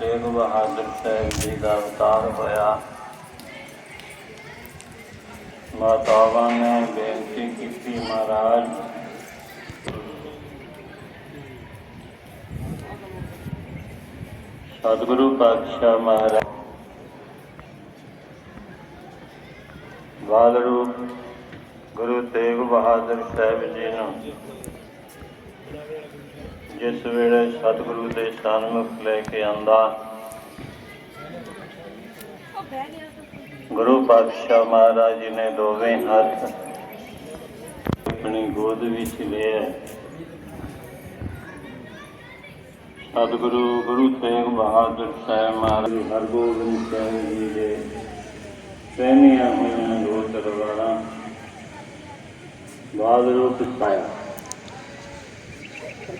तेग बहादुर साहब जी का अवतार होया। मातावा ने बेनती की महाराज। सतगुरु पातशाह महाराज बाल रूप गुरु तेग बहादुर साहब जी ने। ਜਿਸ ਵੇਲੇ ਸਤਿਗੁਰੂ ਦੇ ਸਨਮੁਖ ਲੈ ਕੇ ਆਂਦਾ, ਗੁਰੂ ਪਾਤਸ਼ਾਹ ਮਹਾਰਾਜ ਜੀ ਨੇ ਦੋਵੇਂ ਹੱਥ ਆਪਣੀ ਗੋਦ ਵਿੱਚ ਲਿਆ। ਸਤਿਗੁਰੂ, ਗੁਰੂ ਤੇਗ ਬਹਾਦਰ ਸਾਹਿਬ ਮਹਾਰਾਜ ਹਰਗੋਬਿੰਦ ਸਿੰਘ ਜੀ ਦੇ ਪਹਿਨੀਆਂ ਹੋਈਆਂ ਦੋ ਤਲਵਾਰਾਂ ਬਾਦ ਰੂਪ ਪਾਇਆ।